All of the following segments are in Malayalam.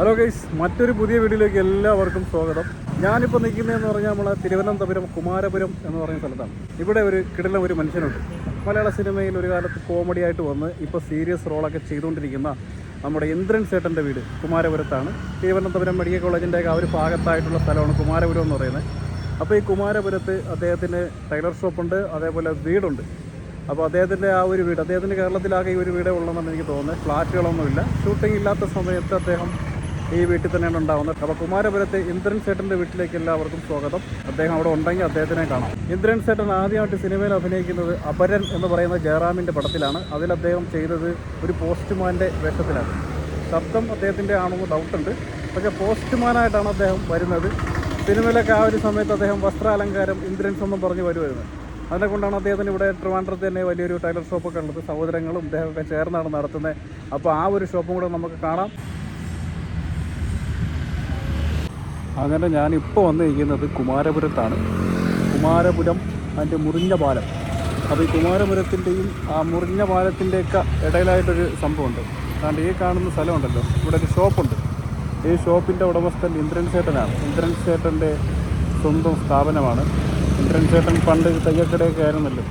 ഹലോ ഗൈസ് മറ്റൊരു പുതിയ വീഡിയോയിലേക്ക് എല്ലാവർക്കും സ്വാഗതം. ഞാനിപ്പോൾ നിൽക്കുന്നതെന്ന് പറഞ്ഞാൽ നമ്മളെ തിരുവനന്തപുരം കുമാരപുരം എന്ന് പറയുന്ന സ്ഥലത്താണ്. ഇവിടെ ഒരു കിടലം ഒരു മനുഷ്യനുണ്ട്. മലയാള സിനിമയിൽ ഒരു കാലത്ത് കോമഡി ആയിട്ട് വന്ന് ഇപ്പോൾ സീരിയസ് റോളൊക്കെ ചെയ്തുകൊണ്ടിരിക്കുന്ന നമ്മുടെ ഇന്ദ്രൻ സേട്ടന്റെ വീട് കുമാരപുരത്താണ്. തിരുവനന്തപുരം മെഡിക്കൽ കോളേജിന്റെ ആ ഒരു ഭാഗത്തായിട്ടുള്ള സ്ഥലമാണ് കുമാരപുരം എന്ന് പറയുന്നത്. അപ്പോൾ ഈ കുമാരപുരത്ത് അദ്ദേഹത്തിന് ടൈലർ ഷോപ്പുണ്ട് അതേപോലെ വീടുണ്ട്. അപ്പോൾ അദ്ദേഹത്തിന്റെ ആ ഒരു വീട് അദ്ദേഹത്തിന്റെ കേരളത്തിലാകെ ഈ ഒരു വീടേ ഉള്ളതെന്നാണ് എനിക്ക് തോന്നുന്നത്. ഫ്ലാറ്റുകളൊന്നുമില്ല. ഷൂട്ടിംഗ് ഇല്ലാത്ത സമയത്ത് അദ്ദേഹം ഈ വീട്ടിൽ തന്നെയാണ് ഉണ്ടാവുന്നത്. അപ്പോൾ കുമാരപുരത്തെ ഇന്ദ്രൻ സേട്ടന്റെ വീട്ടിലേക്ക് എല്ലാവർക്കും സ്വാഗതം. അദ്ദേഹം അവിടെ ഉണ്ടെങ്കിൽ അദ്ദേഹത്തിനെ കാണാം. ഇന്ദ്രൻ സേട്ടൻ ആദ്യമായിട്ട് സിനിമയിൽ അഭിനയിക്കുന്നത് അപരൻ എന്ന് പറയുന്ന ജയറാമിന്റെ പടത്തിലാണ്. അതിൽ അദ്ദേഹം ചെയ്തത് ഒരു പോസ്റ്റ്മാന്റെ വേഷത്തിലാണ്. ശബ്ദം അദ്ദേഹത്തിന്റെ ആണെന്ന് ഡൗട്ടുണ്ട് പക്ഷേ പോസ്റ്റ്മാനായിട്ടാണ് അദ്ദേഹം വരുന്നത്. സിനിമയിലൊക്കെ ആ ഒരു സമയത്ത് അദ്ദേഹം വസ്ത്രാലങ്കാരം ഇന്ദ്രൻസ് എന്നും പറഞ്ഞ് വരുമായിരുന്നു. അതിനെ കൊണ്ടാണ് അദ്ദേഹത്തിന് ഇവിടെ ട്രിവാൻഡ്രത്ത് തന്നെ വലിയൊരു ടൈലർ ഷോപ്പൊക്കെ ഉള്ളത്. സഹോദരങ്ങളും ഇദ്ദേഹമൊക്കെ ചേർന്നാണ് നടത്തുന്നത്. അപ്പോൾ ആ ഒരു ഷോപ്പും കൂടെ നമുക്ക് കാണാം. അങ്ങനെ ഞാനിപ്പോൾ വന്നിരിക്കുന്നത് കുമാരപുരത്താണ്. കുമാരപുരം അതിന്റെ മുറിഞ്ഞ പാലം. അപ്പോൾ ഈ കുമാരപുരത്തിന്റെയും ആ മുറിഞ്ഞ പാലത്തിന്റെയൊക്കെ ഇടയിലായിട്ടൊരു സംഭവമുണ്ട്. കാരണം ഈ കാണുന്ന സ്ഥലമുണ്ടല്ലോ. ഇവിടെ ഒരു ഷോപ്പുണ്ട്. ഈ ഷോപ്പിന്റെ ഉടമസ്ഥൻ ഇന്ദ്രൻ ചേട്ടനാണ്. ഇന്ദ്രൻ ചേട്ടന്റെ സ്വന്തം സ്ഥാപനമാണ്. ഇന്ദ്രൻ ചേട്ടൻ പണ്ട് തയ്യക്കടയൊക്കെ ആയിരുന്നല്ലോ.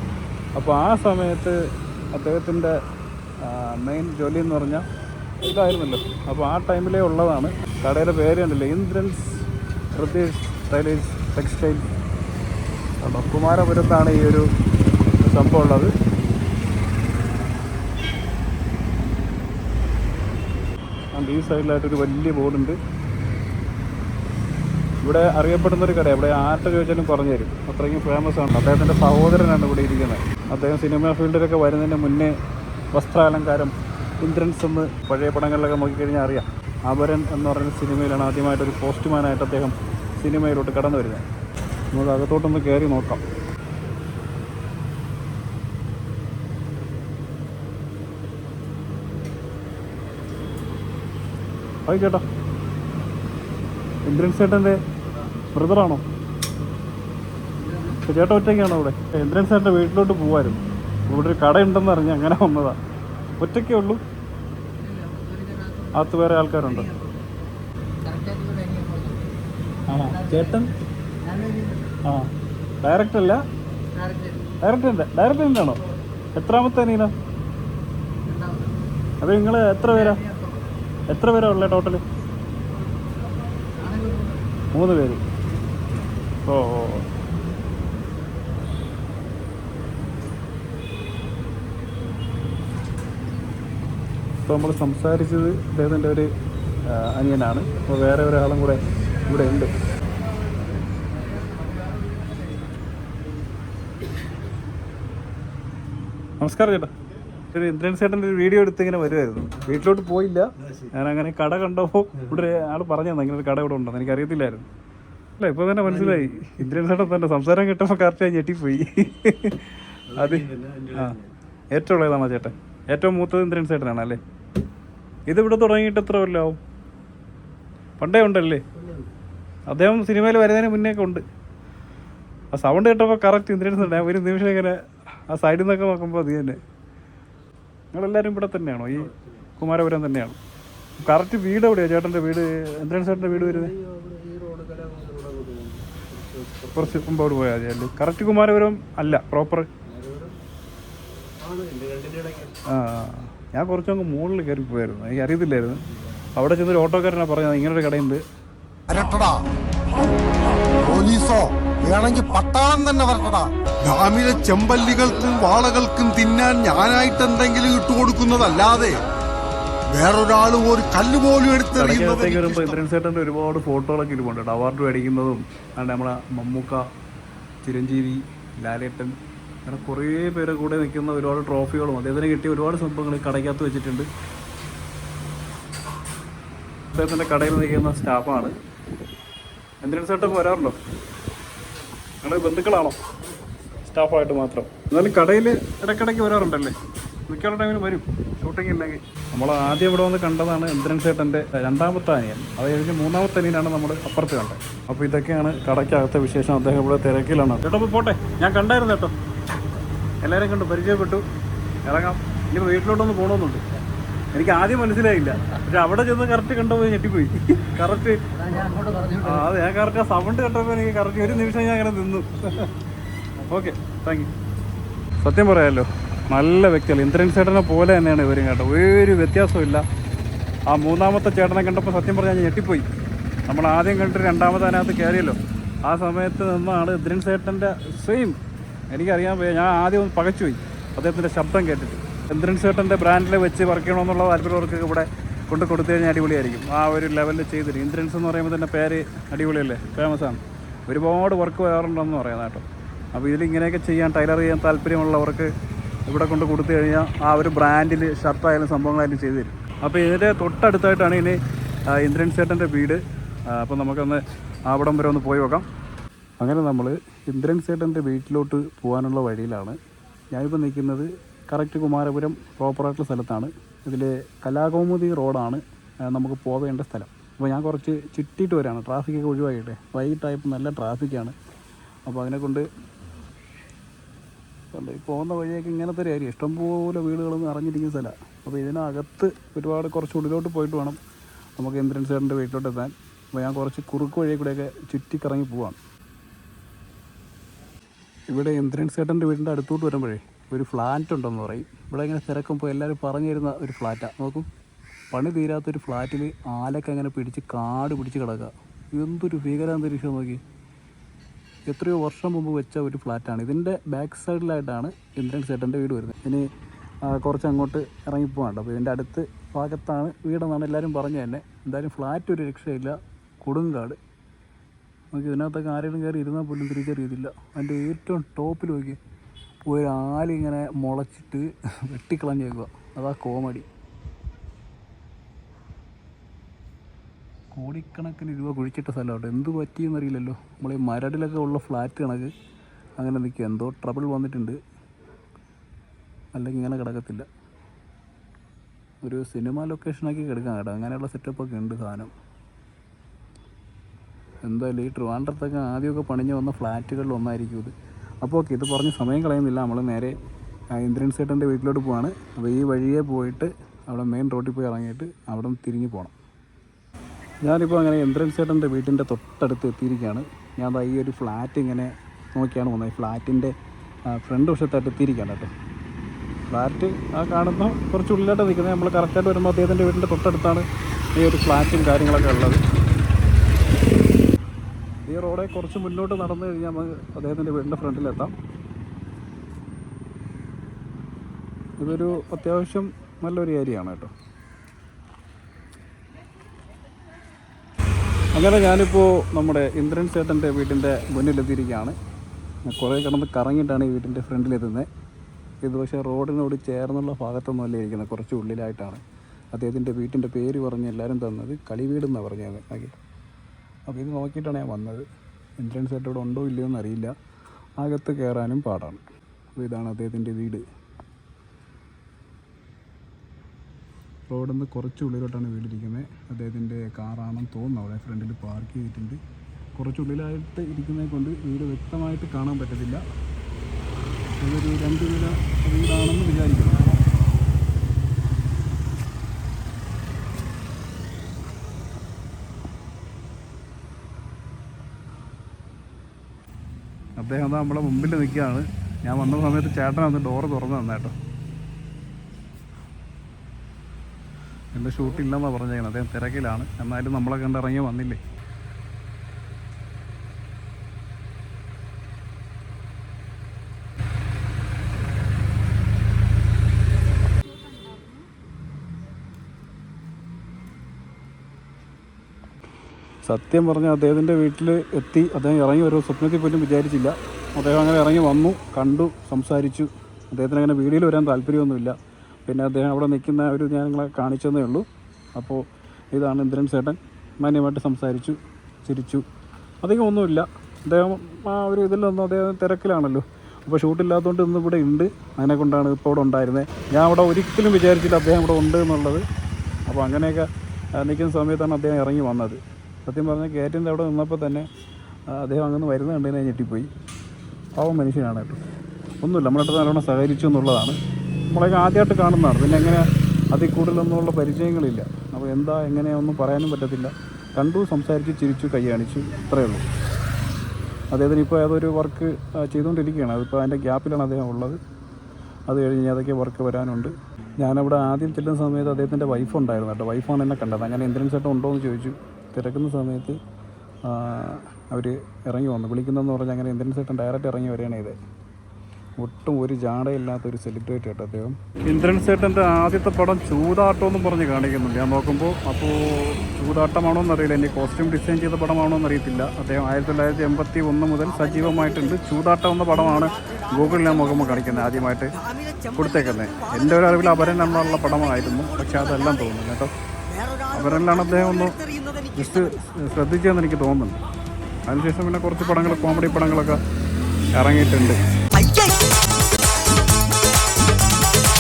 അപ്പോൾ ആ സമയത്ത് അദ്ദേഹത്തിന്റെ മെയിൻ ജോലി എന്ന് പറഞ്ഞാൽ ഇതായിരുന്നല്ലോ. അപ്പോൾ ആ ടൈമിലേ ഉള്ളതാണ്. കടയുടെ പേര് കണ്ടില്ലേ? ഇന്ദ്രൻസ് പ്രതീഷ് ടൈലേഴ്സ് ടെക്സ്റ്റൈൽ കണ്ടോ? കുമാരപുരത്താണ് ഈ ഒരു സംഭവം ഉള്ളത്. ഈ സൈഡിലായിട്ടൊരു വലിയ ബോർഡുണ്ട്. ഇവിടെ അറിയപ്പെടുന്നൊരു കട ഇവിടെ ആരുടെ ചോദിച്ചാലും കുറഞ്ഞു തരും. അത്രയ്ക്കും ഫേമസ് ആണ്. അദ്ദേഹത്തിന്റെ സഹോദരനാണ് ഇവിടെ ഇരിക്കുന്നത്. അദ്ദേഹം സിനിമ ഫീൽഡിലൊക്കെ വരുന്നതിന് മുന്നേ വസ്ത്രാലങ്കാരം ഇന്ദ്രൻസ് എന്ന് പഴയ പടങ്ങളിലൊക്കെ നോക്കിക്കഴിഞ്ഞാൽ അറിയാം. അപരൻ എന്ന് പറയുന്ന സിനിമയിലാണ് ആദ്യമായിട്ടൊരു പോസ്റ്റ്മാനായിട്ട് അദ്ദേഹം സിനിമയിലോട്ട് കടന്നു വരുന്നത്. നമുക്ക് അകത്തോട്ടൊന്ന് കയറി നോക്കാം. ഹായ് ചേട്ടാ. ചേട്ടന്റെ ബ്രദറാണോ? ചേട്ടാ ഒറ്റയ്ക്കാണോ അവിടെ ഇന്ദ്രൻ ചേട്ടന്റെ വീട്ടിലോട്ട് പോകുമായിരുന്നു ഇവിടെ ഒരു കടയുണ്ടെന്ന് അറിഞ്ഞ് അങ്ങനെ വന്നതാണ് ഒറ്റയ്ക്കേ ഉള്ളൂ? അകത്ത് വേറെ ആൾക്കാരുണ്ട്? ആണോ? ചേട്ടൻ? ആ ഡയറക്റ്റ് അല്ല? ഡയറക്റ്റ് ഉണ്ട് ഡയറക്റ്റ് ഉണ്ടാണോ എത്രാമത്തെ നീന? അത് നിങ്ങൾ എത്ര പേരാ? എത്ര പേരാ ഉള്ളത് ടോട്ടൽ മൂന്ന് പേര്. ഓ ഓ. ഇപ്പോൾ നമ്മൾ സംസാരിച്ചത് അദ്ദേഹത്തിന്റെ ഒരു അനിയനാണ്. അപ്പോൾ വേറെ ഒരാളും കൂടെ ഇവിടെ ഉണ്ട്. നമസ്കാരം ചേട്ടാ. ഒരു ഇന്ദ്രൻ ചേട്ടന്റെ ഒരു വീഡിയോ എടുത്ത് ഇങ്ങനെ വരുമായിരുന്നു വീട്ടിലോട്ട് പോയില്ല. ഞാൻ അങ്ങനെ കട കണ്ടപ്പോൾ ഇവിടെ ആൾ പറഞ്ഞു തന്നെ. ഇങ്ങനെ ഒരു കട ഇവിടെ ഉണ്ടെന്ന്. എനിക്ക് അറിയത്തില്ലായിരുന്നു അല്ല? ഇപ്പോൾ തന്നെ മനസ്സിലായി. ഇന്ദ്രൻ ചേട്ടൻ തന്നെ സംസാരം കേട്ടപ്പോൾ കറക്റ്റായി ഞെട്ടിപ്പോയി. അത്. ആ. ഏറ്റവും ഉള്ളതാണോ ചേട്ടൻ ഏറ്റവും മൂത്തത് ഇന്ദ്രൻ ചേട്ടനാണ് അല്ലേ ഇത് ഇവിടെ തുടങ്ങിയിട്ട് എത്ര കൊല്ലമാവും പണ്ടേ ഉണ്ടല്ലേ? അദ്ദേഹം സിനിമയിൽ വരുന്നതിന് മുന്നേ ഒക്കെ ഉണ്ട്. ആ സൗണ്ട് കേട്ടപ്പോൾ കറക്റ്റ് ഇന്ദ്രിയൻസുണ്ട് ഒരു നിമിഷം ഇങ്ങനെ ആ സൈഡിൽ നിന്നൊക്കെ നോക്കുമ്പോൾ അത് തന്നെ. നിങ്ങളെല്ലാവരും ഇവിടെ തന്നെയാണോ? ഈ കുമാരപുരം തന്നെയാണ്? കറക്റ്റ് വീട് എവിടെയാണ് ചേട്ടന്റെ വീട് ഇന്ദ്രൻ ചേട്ടന്റെ വീട് വരുന്നത്? കുറച്ച് മുമ്പോട്ട് പോയാൽ മതി അല്ലേ? കറക്റ്റ് കുമാരപുരം അല്ല പ്രോപ്പർ ആ. ഞാൻ കുറച്ചങ്ങ് മുകളിൽ കയറി പോയായിരുന്നു. എനിക്ക് അറിയത്തില്ലായിരുന്നു. അവിടെ ചെന്നൊരു ഓട്ടോക്കാരനെ പറഞ്ഞത് ഇങ്ങനൊരു കടയുണ്ട്. പോലീസോ വേണമെങ്കിൽ പട്ടാളം തന്നെ വരട്ടടാ. ഡാമിലെ ചെമ്പല്ലികൾക്കും വാളകൾക്കും തിന്നാൻ ഞാനായിട്ട് എന്തെങ്കിലും ഇട്ടു കൊടുക്കുന്നതല്ലാതെ വേറൊരാളും ഒരു കല്ല് പോലും എടുത്തെറിയുന്നത് കടയ്ക്കകത്തേക്ക് വരുമ്പോൾ ഇന്ദ്രൻ ഒരുപാട് ഫോട്ടോകളൊക്കെ ഇരിപ്പുണ്ട് അവാർഡ് മേടിക്കുന്നതും നമ്മളെ മമ്മൂക്ക ചിരഞ്ജീവി ലാലേട്ടൻ അങ്ങനെ കുറേ പേരെ കൂടെ നിൽക്കുന്ന ഒരുപാട് ട്രോഫികളും അദ്ദേഹത്തിന് കിട്ടിയ ഒരുപാട് സംഭവങ്ങൾ കടയ്ക്കകത്ത് വെച്ചിട്ടുണ്ട്. അദ്ദേഹത്തിന്റെ കടയിൽ നിൽക്കുന്ന സ്റ്റാഫാണ്. ഇന്ദ്രൻ ചേട്ടൻ വരാറുണ്ടോ? ഞങ്ങൾ ബന്ധുക്കളാണോ? സ്റ്റാഫായിട്ട് മാത്രം. എന്നാലും കടയിൽ ഇടയ്ക്കിടയ്ക്ക് വരാറുണ്ടല്ലേ? മിക്കവാറും ടൈമിൽ വരും. ഷൂട്ടിംഗ് ഇല്ലെങ്കിൽ. നമ്മൾ ആദ്യം ഇവിടെ വന്ന് കണ്ടതാണ് ഇന്ദ്രൻ ചേട്ടന്റെ രണ്ടാമത്തെ അനിയൻ. അത് കഴിഞ്ഞ് മൂന്നാമത്തെ അനിയനാണ് നമ്മൾ അപ്പുറത്ത് കണ്ടത്. അപ്പോൾ ഇതൊക്കെയാണ് കടയ്ക്കകത്തെ വിശേഷം. അദ്ദേഹം ഇവിടെ തിരക്കിലാണ്. ചേട്ടാ പോട്ടെ. ഞാൻ കണ്ടായിരുന്നു കേട്ടോ. എല്ലാവരും കണ്ട് പരിചയപ്പെട്ടു. ഇറങ്ങാം. ഇനി വീട്ടിലോട്ടൊന്ന് പോകണമെന്നുണ്ട് എനിക്ക് ആദ്യം മനസ്സിലായില്ല. പക്ഷെ അവിടെ ചെന്ന് കറക്റ്റ് കണ്ടപ്പോൾ ഞെട്ടിപ്പോയി. കറക്റ്റ്. ആ അതെ ഞാൻ കറക്റ്റ് ആ സൗണ്ട് കണ്ടപ്പോൾ എനിക്ക് കറക്റ്റ് ഒരു നിമിഷം ഞാൻ അങ്ങനെ നിന്നു. Okay thank you. സത്യം പറയാമല്ലോ നല്ല വ്യക്തികൾ ഇന്ദ്രൻ ചേട്ടനെ പോലെ തന്നെയാണ് ഇവരും കേട്ടോ. ഒരു വ്യത്യാസമില്ല ആ മൂന്നാമത്തെ ചേട്ടനെ കണ്ടപ്പോൾ സത്യം പറഞ്ഞാൽ ഞാൻ ഞെട്ടിപ്പോയി. നമ്മൾ ആദ്യം കണ്ടിട്ട് രണ്ടാമത്തെ അതിനകത്ത് കയറിയല്ലോ. ആ സമയത്ത് നിന്നാണ് ഇന്ദ്രൻ ചേട്ടന്റെ സെയിം എനിക്കറിയാൻ പോയി ഞാൻ ആദ്യം ഒന്ന് പകച്ചുപോയി അദ്ദേഹത്തിന്റെ ശബ്ദം കേട്ടിട്ട്. ചന്ദ്രൻ ചേട്ടന്റെ ബ്രാൻഡിൽ വെച്ച് വർക്ക് ചെയ്യണമെന്നുള്ള താല്പര്യമുള്ളവർക്ക് ഇവിടെ കൊണ്ട് കൊടുത്തു കഴിഞ്ഞാൽ അടിപൊളിയായിരിക്കും. ആ ഒരു ലെവലിൽ ചെയ്തിട്ട്. ഇന്ദ്രൻസ് എന്ന് പറയുമ്പോൾ തന്നെ പേര് അടിപൊളിയല്ലേ? ഫേമസ് ആണ്. ഒരുപാട് വർക്ക് വരാറുണ്ടെന്ന് പറയാം കേട്ടോ. അപ്പോൾ ഇതിൽ ഇങ്ങനെയൊക്കെ ചെയ്യാൻ ടൈലർ ചെയ്യാൻ താല്പര്യമുള്ളവർക്ക് ഇവിടെ കൊണ്ട് കൊടുത്തു കഴിഞ്ഞാൽ ആ ഒരു ബ്രാൻഡിൽ ഷർട്ടായാലും സംഭവങ്ങളായാലും ചെയ്തു തരും. അപ്പോൾ ഇതിന്റെ തൊട്ടടുത്തായിട്ടാണ് ഇനി ഇന്ദ്രൻസ് ഇന്ദ്രൻ ചേട്ടന്റെ വീട് അപ്പോൾ നമുക്കൊന്ന് അവിടം വരെ ഒന്ന് പോയി നോക്കാം. അങ്ങനെ നമ്മൾ ഇന്ദ്രൻ സേട്ടന്റെ വീട്ടിലോട്ട് പോകാനുള്ള വഴിയിലാണ് ഞാനിപ്പോൾ നിൽക്കുന്നത് കറക്റ്റ് കുമാരപുരം പ്രോപ്പറായിട്ടുള്ള സ്ഥലത്താണ്. ഇതിൽ കലാകൗമുദി റോഡാണ് നമുക്ക് പോവേണ്ട സ്ഥലം. അപ്പോൾ ഞാൻ കുറച്ച് ചുറ്റിയിട്ട് വരാണ്. ട്രാഫിക്കൊക്കെ ഒഴിവാക്കിയിട്ട് വൈകിട്ടായപ്പോൾ നല്ല ട്രാഫിക്കാണ് അപ്പോൾ അതിനെ കൊണ്ട് പോകുന്ന വഴിയൊക്കെ ഇങ്ങനത്തെ ഒരു ഏരിയ ഇഷ്ടംപോലെ വീടുകളൊന്നും അറിഞ്ഞിരിക്കുന്ന സ്ഥലമാണ് അപ്പോൾ ഇതിനകത്ത് ഒരുപാട് കുറച്ച് ഉള്ളിലോട്ട് പോയിട്ട് വേണം നമുക്ക് ഇന്ദ്രൻ സേറിന്റെ വീട്ടിലോട്ട് എത്താൻ. അപ്പോൾ ഞാൻ കുറച്ച് കുറുക്ക് വഴി കൂടെയൊക്കെ ചുറ്റിക്കറങ്ങി പോവാണ്. ഇവിടെ ഇന്ദ്രൻ ചേട്ടന്റെ വീടിന്റെ അടുത്തോട്ട് വരുമ്പോഴേ ഒരു ഫ്ലാറ്റ് ഉണ്ടെന്ന് പറയും. ഇവിടെ ഇങ്ങനെ തിരക്കും തിരക്കുമ്പോൾ എല്ലാവരും പറഞ്ഞു തരുന്ന ഒരു ഫ്ലാറ്റാണ് നോക്കും. പണി തീരാത്തൊരു ഫ്ലാറ്റിൽ ആലൊക്കെ അങ്ങനെ പിടിച്ച് കാട് പിടിച്ച് കിടക്കുക എന്തൊരു ഭീകരാന്തരീക്ഷം നോക്കി. എത്രയോ വർഷം മുമ്പ് വെച്ച ഒരു ഫ്ലാറ്റാണ്. ഇതിന്റെ ബാക്ക് സൈഡിലായിട്ടാണ് ഇന്ദ്രൻ ചേട്ടന്റെ വീട് വരുന്നത്. ഇനി കുറച്ച് അങ്ങോട്ട് ഇറങ്ങിപ്പോകാണ്ട്. അപ്പോൾ ഇതിന്റെ അടുത്ത് ഭാഗത്താണ് വീടെന്നാണ് എല്ലാവരും പറഞ്ഞു തന്നെ. എന്തായാലും ഫ്ലാറ്റ് ഒരു രക്ഷയില്ല. കൊടുങ്കാട്. നമുക്ക് ഇതിനകത്തൊക്കെ ആരെങ്കിലും കയറി ഇരുന്നാൽ പോലും തിരിച്ചറിയത്തില്ല. അതിന്റെ ഏറ്റവും ടോപ്പിൽ നോക്കി ഒരാലിങ്ങനെ മുളച്ചിട്ട് വെട്ടിക്കളഞ്ഞേക്കുക. അതാ കോമഡി. കോടിക്കണക്കിന് രൂപ കുഴിച്ചിട്ട സ്ഥലമാട്ടോ എന്ത് പറ്റിയെന്നറിയില്ലല്ലോ. നമ്മൾ ഈ മരടിലൊക്കെ ഉള്ള ഫ്ലാറ്റ് കണക്ക് അങ്ങനെ നിൽക്കുക. എന്തോ ട്രബിൾ വന്നിട്ടുണ്ട്. അല്ലെങ്കിൽ ഇങ്ങനെ കിടക്കത്തില്ല. ഒരു സിനിമ ലൊക്കേഷനാക്കി കിടക്കാൻ കേട്ടോ. അങ്ങനെയുള്ള സെറ്റപ്പൊക്കെ ഉണ്ട് സാധനം. എന്തായാലും ഈ ട്രിവാൻഡ്രത്തൊക്കെ ആദ്യമൊക്കെ പണിഞ്ഞ് വന്ന ഫ്ലാറ്റുകളിൽ ഒന്നായിരിക്കും ഇത്. അപ്പോൾ ഓക്കെ ഇത് പറഞ്ഞ് സമയം കളയുന്നില്ല. നമ്മൾ നേരെ ഇന്ദ്രൻ സേട്ടന്റെ വീട്ടിലോട്ട് പോവാണ്. അപ്പോൾ ഈ വഴിയെ പോയിട്ട് അവിടെ മെയിൻ റോഡിൽ പോയി ഇറങ്ങിയിട്ട് അവിടെ തിരിഞ്ഞ് പോകണം ഞാനിപ്പോൾ അങ്ങനെ ഇന്ദ്രൻ ചേട്ടന്റെ വീട്ടിന്റെ തൊട്ടടുത്ത് എത്തിയിരിക്കുകയാണ്. ഞാൻ ഈ ഒരു ഫ്ലാറ്റ് ഇങ്ങനെ നോക്കിയാണ് പോകുന്നത് ഫ്ലാറ്റിന്റെ ഫ്രണ്ട് വശത്തായിട്ട് എത്തിയിരിക്കുകയാണ് കേട്ടോ. ഫ്ലാറ്റ് ആ കാണുന്ന കുറച്ച് ഉള്ളിലായിട്ട് നിൽക്കുന്നത്. നമ്മൾ കറക്റ്റായിട്ട് വരുമ്പോൾ അദ്ദേഹത്തിന്റെ വീടിന്റെ തൊട്ടടുത്താണ് ഈ ഒരു ഫ്ലാറ്റും കാര്യങ്ങളൊക്കെ ഉള്ളത്. റോഡെ കുറച്ച് മുന്നോട്ട് നടന്നു കഴിഞ്ഞാൽ നമുക്ക് അദ്ദേഹത്തിന്റെ വീടിന്റെ ഫ്രണ്ടിലെത്താം. ഇതൊരു അത്യാവശ്യം നല്ലൊരു ഏരിയ ആണ് കേട്ടോ. അങ്ങനെ ഞാനിപ്പോൾ നമ്മുടെ ഇന്ദ്രൻ ചേട്ടന്റെ വീട്ടിന്റെ മുന്നിലെത്തിയിരിക്കുകയാണ്. കുറേ കിടന്ന് കറങ്ങിയിട്ടാണ് ഈ വീട്ടിന്റെ ഫ്രണ്ടിലെത്തുന്നത്. ഇത് പക്ഷേ റോഡിനോട് ചേർന്നുള്ള ഭാഗത്തൊന്നുമല്ല ഇരിക്കുന്നത്. കുറച്ച് ഉള്ളിലായിട്ടാണ്. അദ്ദേഹത്തിന്റെ വീട്ടിന്റെ പേര് പറഞ്ഞ് എല്ലാവരും തന്നത് കളിവീട് എന്നാണ് പറഞ്ഞത്. ഓക്കെ അപ്പോൾ ഇത് നോക്കിയിട്ടാണ് ഞാൻ വന്നത്. എൻട്രൻസ് ആയിട്ട് ഇവിടെ ഉണ്ടോ ഇല്ലയോ എന്നറിയില്ല അകത്ത് കയറാനും പാടാണ്. അപ്പോൾ ഇതാണ് അദ്ദേഹത്തിന്റെ വീട്. റോഡിൽ കുറച്ച് ഉള്ളിലോട്ടാണ് വീടിരിക്കുന്നത്. അദ്ദേഹത്തിന്റെ കാറാണെന്ന് തോന്നുന്നു. അവിടെ ഫ്രണ്ടിൽ പാർക്ക് ചെയ്തിട്ടുണ്ട്. കുറച്ച് ഉള്ളിലായിട്ട് ഇരിക്കുന്നത് കൊണ്ട് വീട് വ്യക്തമായിട്ട് കാണാൻ പറ്റത്തില്ല. ഇതൊരു രണ്ട് നില വീടാണെന്ന് വിചാരിക്കുന്നു. അദ്ദേഹം അതാ നമ്മളെ മുമ്പിൽ നിൽക്കുകയാണ്. ഞാൻ വന്ന സമയത്ത് ചേട്ടൻ അന്ന് ഡോറ് തുറന്നു തന്നേട്ടോ എന്റെ ഷൂട്ടില്ലെന്നാണ് പറഞ്ഞേക്കുന്നത്. അദ്ദേഹം തിരക്കിലാണ്. എന്നാലും നമ്മളെ കണ്ടിറങ്ങി വന്നില്ലേ? സത്യം പറഞ്ഞാൽ അദ്ദേഹത്തിന്റെ വീട്ടിൽ എത്തി അദ്ദേഹം ഇറങ്ങി ഒരു സ്വപ്നത്തിൽ പോലും വിചാരിച്ചില്ല. അദ്ദേഹം അങ്ങനെ ഇറങ്ങി വന്നു കണ്ടു സംസാരിച്ചു. അദ്ദേഹത്തിന് അങ്ങനെ വീഡിയോയിൽ വരാൻ താല്പര്യമൊന്നുമില്ല. പിന്നെ അദ്ദേഹം അവിടെ നിൽക്കുന്ന ഒരു ഞാൻ നിങ്ങളെ കാണിച്ചതേ ഉള്ളൂ. അപ്പോൾ ഇതാണ് ഇന്ദ്രൻ ചേട്ടൻ. മാന്യമായിട്ട് സംസാരിച്ചു ചിരിച്ചു. അധികം ഒന്നുമില്ല. അദ്ദേഹം ആ ഒരു ഇതിലൊന്നും അദ്ദേഹം തിരക്കിലാണല്ലോ. അപ്പോൾ ഷൂട്ടില്ലാത്തതുകൊണ്ട് ഇന്ന് ഇവിടെ ഉണ്ട്. അതിനെ കൊണ്ടാണ് ഇപ്പോൾ ഇവിടെ ഉണ്ടായിരുന്നത് ഞാൻ അവിടെ ഒരിക്കലും വിചാരിച്ചില്ല അദ്ദേഹം ഇവിടെ ഉണ്ട് എന്നുള്ളത്. അപ്പോൾ അങ്ങനെയൊക്കെ നിൽക്കുന്ന സമയത്താണ് അദ്ദേഹം ഇറങ്ങി വന്നത്. സത്യം പറഞ്ഞാൽ കയറ്റിന്റെ അവിടെ നിന്നപ്പോൾ തന്നെ അദ്ദേഹം അങ്ങനെ വരുന്നത് കണ്ടു ഞാൻ ഞെട്ടിപ്പോയി. പാവം മനുഷ്യനാണ് കേട്ടോ. ഒന്നുമില്ല നമ്മളിട്ട് നല്ലോണം സഹകരിച്ചു എന്നുള്ളതാണ്. നമ്മളൊക്കെ ആദ്യമായിട്ട് കാണുന്നതാണ്. പിന്നെ എങ്ങനെ അതിൽ കൂടുതലൊന്നുമുള്ള പരിചയങ്ങളില്ല. അപ്പോൾ എന്താ എങ്ങനെയൊന്നും പറയാനും പറ്റത്തില്ല. കണ്ടു സംസാരിച്ചു ചിരിച്ചു കൈ കാണിച്ചു ഇത്രയേ ഉള്ളൂ. അദ്ദേഹത്തിന് ഇപ്പോൾ ഏതൊരു വർക്ക് ചെയ്തുകൊണ്ടിരിക്കുകയാണ്. അതിപ്പോൾ അതിന്റെ ഗ്യാപ്പിലാണ് അദ്ദേഹം ഉള്ളത്. അത് കഴിഞ്ഞ് അതൊക്കെ വർക്ക് വരാനുണ്ട്. ഞാനവിടെ ആദ്യം ചെല്ലുന്ന സമയത്ത് അദ്ദേഹത്തിന്റെ വൈഫ് ഉണ്ടായിരുന്നു കേട്ടോ. വൈഫാണ് എന്നെ കണ്ടത്. അങ്ങനെ എന്തിനും ചേട്ടൻ ഉണ്ടോ എന്ന് ചോദിച്ചു. തിരക്കുന്ന സമയത്ത് അവർ ഇറങ്ങി വന്നു. വിളിക്കുന്നതെന്ന് പറഞ്ഞാൽ അങ്ങനെ എന്തിനും ചേട്ടൻ ഡയറക്റ്റ് ഇറങ്ങി വരികയാണ് ഇത് ഒട്ടും ഒരു ജാടയില്ലാത്ത ഒരു സെലിബ്രിറ്റി കേട്ടോ അദ്ദേഹം. ഇന്ദ്രൻ സേട്ടന്റെ ആദ്യത്തെ പടം ചൂതാട്ടം എന്നും പറഞ്ഞ് കാണിക്കുന്നുണ്ട്. ഞാൻ നോക്കുമ്പോൾ അപ്പോൾ ചൂതാട്ടമാണോ എന്നറിയില്ല. ഇനി കോസ്റ്റ്യൂം ഡിസൈൻ ചെയ്ത പടമാണോ എന്നറിയത്തില്ല. അദ്ദേഹം ആയിരത്തി തൊള്ളായിരത്തി എൺപത്തി ഒന്ന് മുതൽ സജീവമായിട്ടുണ്ട്. ചൂതാട്ടം എന്ന പടമാണ് ഗൂഗിളിൽ ഞാൻ നോക്കുമ്പോൾ കാണിക്കുന്നത് ആദ്യമായിട്ട് കൊടുത്തേക്കുന്നത്. എന്റെ ഒരു അറിവിൽ അപരൻ എന്നുള്ള പടമായിരുന്നു. പക്ഷേ അതെല്ലാം തോന്നുന്നു കേട്ടോ. അപരനിലാണ് അദ്ദേഹം ഒന്ന് ജസ്റ്റ് ശ്രദ്ധിച്ചതെന്ന് എനിക്ക് തോന്നുന്നുണ്ട് അതിനുശേഷം പിന്നെ കുറച്ച് പടങ്ങൾ കോമഡി പടങ്ങളൊക്കെ ഇറങ്ങിയിട്ടുണ്ട്.